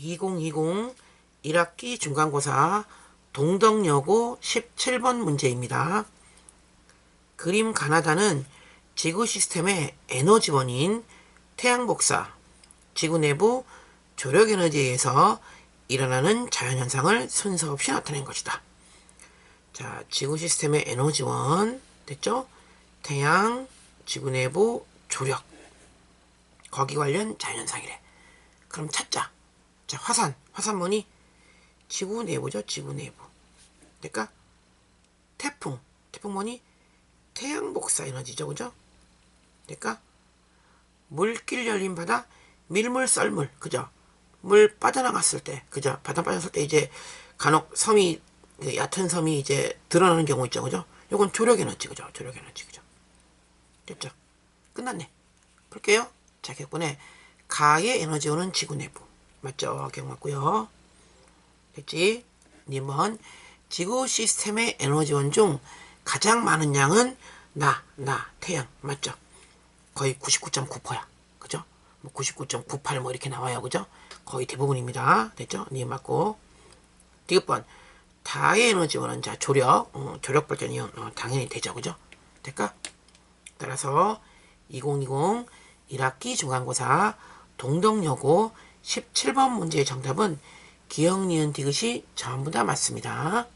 2020 1학기 중간고사 동덕여고 17번 문제입니다. 그림 가나다는 지구 시스템의 에너지원인 태양복사, 지구 내부 조력 에너지에 의해서 일어나는 자연현상을 순서 없이 나타낸 것이다. 자, 지구 시스템의 에너지원 됐죠? 태양, 지구 내부 조력 거기 관련 자연현상이래. 그럼 찾자. 자, 화산, 화산 뭐니? 지구 내부죠, 지구 내부. 그러니까 태풍, 태풍 뭐니? 태양 복사 에너지죠, 그죠? 그러니까 물길 열린 바다, 밀물 썰물, 그죠? 물 빠져나갔을 때, 그죠? 바다 빠졌을 때 이제 간혹 섬이 그 얕은 섬이 이제 드러나는 경우 있죠, 그죠? 요건 조력 에너지, 그죠? 조력 에너지, 그죠? 됐죠? 끝났네. 볼게요. 자, 격분에 가의 에너지원은 지구 내부. 맞죠? 기억 맞고요. 됐지? 님은 지구 시스템의 에너지원 중 가장 많은 양은 나, 나, 태양. 맞죠? 거의 99.9%야. 그죠? 뭐 99.98 뭐 이렇게 나와요. 그죠? 거의 대부분입니다. 됐죠? 님 맞고. 디귿번 다의 에너지원은 자 조력, 어, 조력 발전 이온 어, 당연히 되죠. 그죠? 될까? 따라서 2020 1학기 중간고사 동덕여고 17번 문제의 정답은 기억, 니은, 디귿이 전부 다 맞습니다.